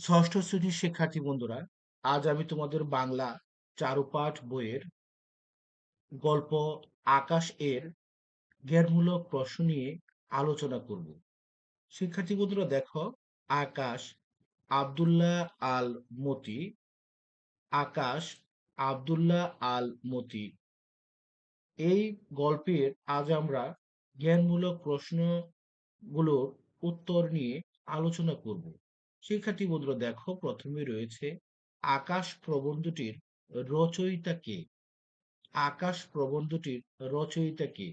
ষষ্ঠ শ্রেণির শিক্ষার্থী বন্ধুরা, আজ আমি তোমাদের বাংলা চারুপাঠ বইয়ের গল্প আকাশ এর জ্ঞানমূলক প্রশ্ন নিয়ে আলোচনা করব। শিক্ষার্থী বন্ধুরা, দেখো, আকাশ আবদুল্লাহ আল মতি আকাশ আবদুল্লাহ আল মতি এই গল্পের আজ আমরা জ্ঞানমূলক প্রশ্নগুলোর উত্তর নিয়ে আলোচনা করব। শিক্ষার্থী বন্ধুরা, দেখো প্রথমে রয়েছে আকাশ প্রবন্ধটির রচয়িতা কে? আকাশ প্রবন্ধটির রচয়িতা কে?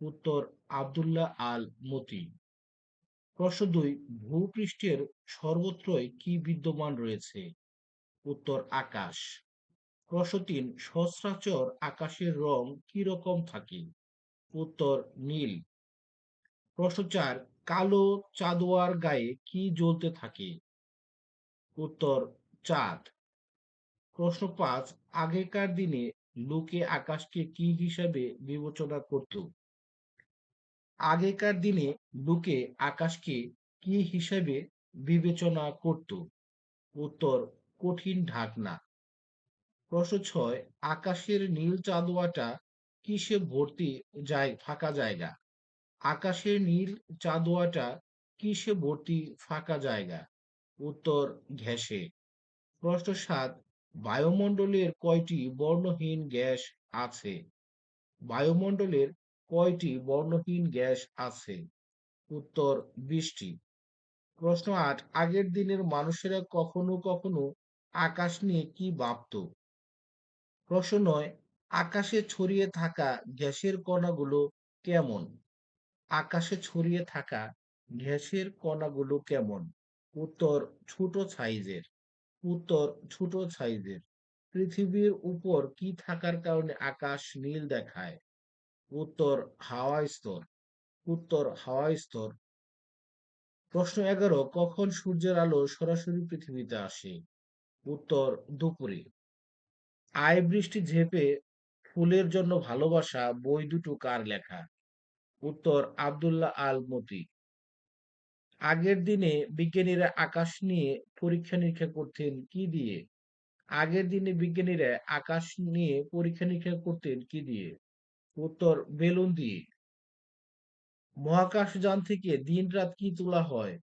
উত্তর আবদুল্লাহ আল মতি প্রশ্ন দুই, ভূপৃষ্ঠের সর্বত্রই কি বিদ্যমান রয়েছে? উত্তর, আকাশ। প্রশ্ন তিন সচরাচর আকাশের রং কি রকম থাকে? উত্তর, নীল। প্রশ্ন চার, কালো চাঁদোয়ার গায়ে কি জ্বলতে থাকে? উত্তর চাঁদ। প্রশ্ন পাঁচ, আগেকার দিনে লোকে আকাশকে কি হিসাবে বিবেচনা করত? আগেকার দিনে লোকে আকাশকে কি হিসাবে বিবেচনা করত? উত্তর, কঠিন ঢাকনা। প্রশ্ন ছয়, আকাশের নীল চাঁদোয়াটা কিসে ভর্তি যায়, ফাঁকা জায়গা? আকাশের নীল চাঁদোয়াটা কিসে ভর্তি, ফাঁকা জায়গা? উত্তর ঘ্যাসে প্রশ্ন সাত বায়ুমণ্ডলের কয়টি বর্ণহীন গ্যাস আছে? বায়ুমণ্ডলের কয়টি বর্ণহীন গ্যাস আছে? উত্তর বৃষ্টি। প্রশ্ন আট, আগের দিনের মানুষেরা কখনো কখনো আকাশ নিয়ে কি ভাবত? প্রশ্ন নয়, আকাশে ছড়িয়ে থাকা গ্যাসের কণাগুলো কেমন? আকাশে ছড়িয়ে থাকা গ্যাসের কণাগুলো কেমন? উত্তর ছোট সাইজের, উত্তর ছোট সাইজের। পৃথিবীর উপর কি থাকার কারণে আকাশ নীল দেখায়? উত্তর হাওয়া স্তর, উত্তর হাওয়া স্তর। প্রশ্ন এগারো, কখন সূর্যের আলো সরাসরি পৃথিবীতে আসে? উত্তর, দুপুরে। আয় বৃষ্টি ঝেপে ফুলের জন্য ভালোবাসা বই দুটো কার লেখা? উত্তর, আবদুল্লাহ আল মতি আগের দিনে বিজ্ঞানীরা আকাশ নিয়ে পরীক্ষা নিরীক্ষা করতেন কি দিয়ে? আগের দিনে বিজ্ঞানীরা আকাশ নিয়ে পরীক্ষা নিরীক্ষা করতেন কি দিয়ে? উত্তর, বেলুন দিয়ে। মহাকাশ যান থেকে দিন রাত কি তোলা হয়?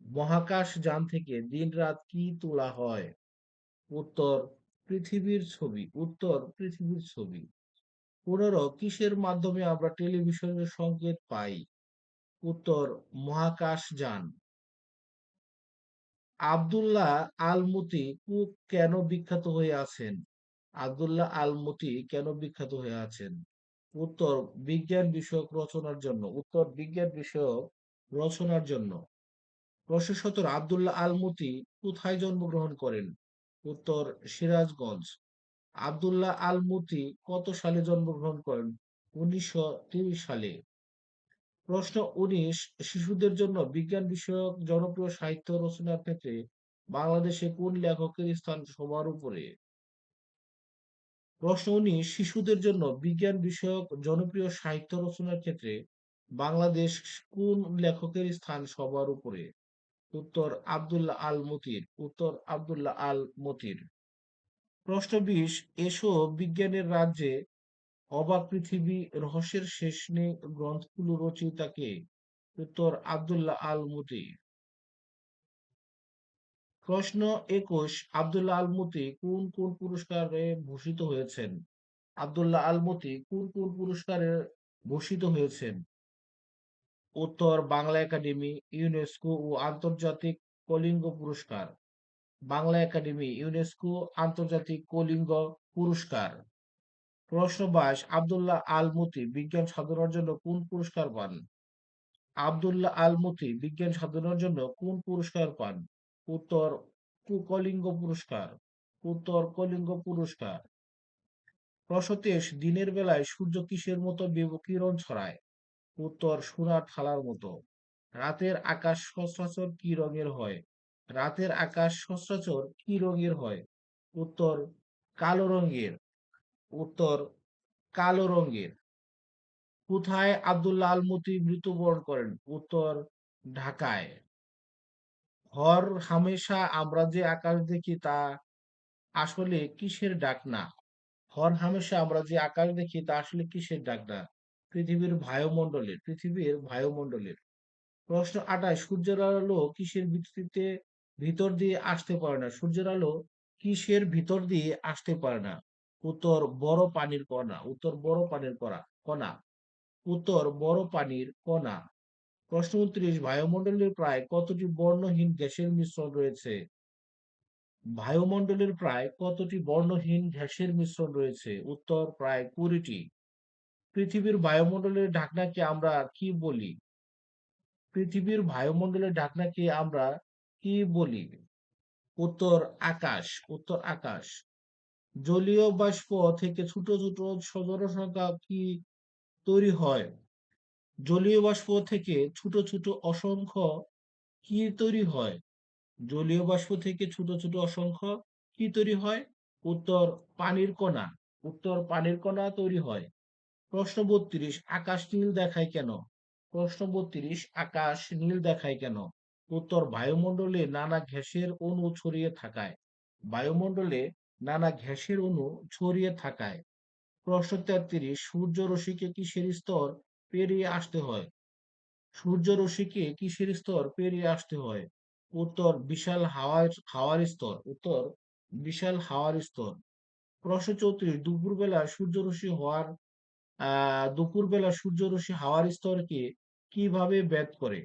মহাকাশ যান থেকে দিন রাত কি তোলা হয়? উত্তর, পৃথিবীর ছবি। উত্তর, পৃথিবীর ছবি। পনেরো, কিসের মাধ্যমে আমরা টেলিভিশনের সংকেত পাই? উত্তর, মহাকাশ যান। আবদুল্লাহ আলমতি কেন বিখ্যাত হয়ে আছেন? আবদুল্লাহ আলমতি কেন বিখ্যাত হয়ে আছেন? উত্তর, বিজ্ঞান বিষয়ক রচনার জন্য। উত্তর, বিজ্ঞান বিষয়ক রচনার জন্য। প্রশ্ন সতর আবদুল্লাহ আলমতি কোথায় জন্মগ্রহণ করেন? উত্তর, সিরাজগঞ্জ। আবদুল্লাহ আলমতি কত সালে জন্মগ্রহণ করেন? উনিশশো সালে। প্রশ্ন উনিশ, শিশুদের জন্য বিজ্ঞান বিষয়ক জনপ্রিয় সাহিত্য রচনার ক্ষেত্রে বাংলাদেশে কোন লেখকের স্থান সবার উপরে? প্রশ্ন উনিশ, শিশুদের জন্য বিজ্ঞান বিষয়ক জনপ্রিয় সাহিত্য রচনার ক্ষেত্রে বাংলাদেশ কোন লেখকের স্থান সবার উপরে? উত্তর আবদুল্লাহ আল মতির উত্তর আবদুল্লাহ আল মতির প্রশ্ন বিশ, এসো বিজ্ঞানের রাজ্যে অবাক পৃথিবী রহস্যের শেষ নেই গ্রন্থগুলো রচয়িতা কে উত্তর আবদুল্লাহ আল মুতি প্রশ্ন একুশ, আবদুল্লাহ আল মুতি কোন কোন পুরস্কারে ভূষিত হয়েছেন? আবদুল্লাহ আল মুতি কোন কোন পুরস্কারে ভূষিত হয়েছেন? উত্তর, বাংলা একাডেমি, ইউনেস্কো ও আন্তর্জাতিক কলিঙ্গ পুরস্কার। বাংলা একাডেমি, ইউনেস্কো আন্তর্জাতিক কলিঙ্গ পুরস্কার। প্রশ্ন বাইশ আবদুল্লাহ আল মুতি বিজ্ঞান সাধনার জন্য কোন পুরস্কার পান? আবদুল্লাহ আল মুতি বিজ্ঞান সাধনার জন্য কোন পুরস্কার পান? উত্তর কলিঙ্গ পুরস্কার। উত্তর, কলিঙ্গ পুরস্কার। প্রশ্ন তেইশ দিনের বেলায় সূর্য কিসের মতো কিরণ ছড়ায়? উত্তর, সোনার থালার মতো। রাতের আকাশ সচরাচর কি রঙের হয়? রাতের আকাশ সচরাচর কি রঙের হয়? উত্তর, কালো রঙের। উত্তর কালো রঙের। কোথায় আবদুল্লাহ আল মতি মৃত্যুবরণ করেন? উত্তর ঢাকায়। হর হামেশা আমরা যে আকাশ দেখি তা আসলে কিসের ডাক না? হর হামেশা আমরা যে আকাশ দেখি তা আসলে কিসের ডাক না? পৃথিবীর বায়ুমণ্ডলের পৃথিবীর বায়ুমণ্ডলের। প্রশ্ন আটাশ সূর্যের আলো কিসের ভিত্তিতে ভিতর দিয়ে আসতে পারে না? সূর্যের আলো কিসের ভিতর দিয়ে আসতে পারে না? উত্তর বড় পানির কণা, উত্তর বড় পানির কণা কণা, উত্তর বড় পানির কণা। প্রশ্ন উনত্রিশ, বায়ুমণ্ডলের প্রায় কতটি বর্ণহীন গ্যাসের মিশ্রণ রয়েছে? বায়ুমণ্ডলের প্রায় কতটি বর্ণহীন গ্যাসের মিশ্রণ রয়েছে? উত্তর প্রায় কুড়িটি। পৃথিবীর বায়ুমণ্ডলের ঢাকনাকে আমরা কি বলি? পৃথিবীর বায়ুমণ্ডলের ঢাকনাকে আমরা কি বলি? উত্তর আকাশ উত্তর আকাশ। জলীয় বাষ্প থেকে ছোট ছোট জনসংখ্যা কি তৈরি হয়? জলীয় বাষ্প থেকে ছোট ছোট অসংখ্য কি তৈরি হয়? জলীয় বাষ্প থেকে ছোট ছোট অসংখ্য কি তৈরি হয়? উত্তর পানির কণা, উত্তর পানির কণা তৈরি হয়। প্রশ্ন বত্রিশ, আকাশ নীল দেখায় কেন? প্রশ্ন বত্রিশ, আকাশ নীল দেখায় কেন? উত্তর বায়ুমণ্ডলে নানা গ্যাসের অণু ছড়িয়ে থাকায়। বায়ুমণ্ডলে নানা গ্যাসের অণু ছড়িয়ে থাকায় প্রশ্ন তেত্রিশ সূর্য রশ্মিকে কিসের স্তর পেরিয়ে আসতে হয়? সূর্য রশ্মিকে কিসের স্তর পেরিয়ে আসতে হয়? উত্তর, বিশাল হাওয়ার হাওয়ার স্তর। উত্তর, বিশাল হাওয়ার স্তর। প্রশ্ন চৌত্রিশ, দুপুরবেলা সূর্য রশ্মি হওয়ার দুপুরবেলা সূর্যরশ্মি হাওয়ার স্তরকে কীভাবে ভেদ করে?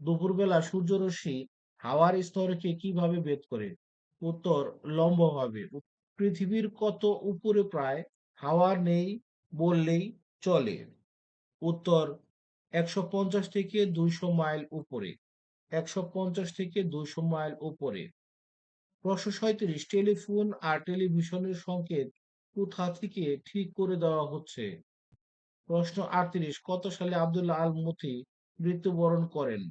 দুপুরবেলা সূর্যরশ্মি হাওয়ার স্তরকে কীভাবে ভেদ করে? উত্তর লম্ব হবে। পৃথিবীর কত উপরে প্রায় হাওয়া নেই বললেই চলে। উত্তর একশো পঞ্চাশ থেকে দুইশো মাইল উপরে। একশো পঞ্চাশ থেকে দুইশো মাইল উপরে। প্রশ্ন সয়ত্রিশ, টেলিফোন আর টেলিভিশনের সংকেত কোথা থেকে ঠিক করে দেওয়া হচ্ছে? প্রশ্ন আটত্রিশ, কত সালে আবদুল্লাহ আল মতি মৃত্যুবরণ করেন?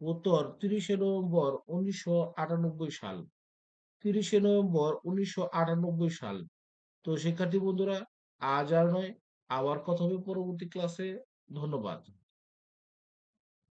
উত্তর তিরিশে নভেম্বর উনিশশো আটানব্বই সাল। তিরিশে নভেম্বর উনিশশো আটানব্বই সাল। তো শিক্ষার্থী বন্ধুরা, আজ আর নয়, আবার কথা হবে পরবর্তী ক্লাসে ধন্যবাদ।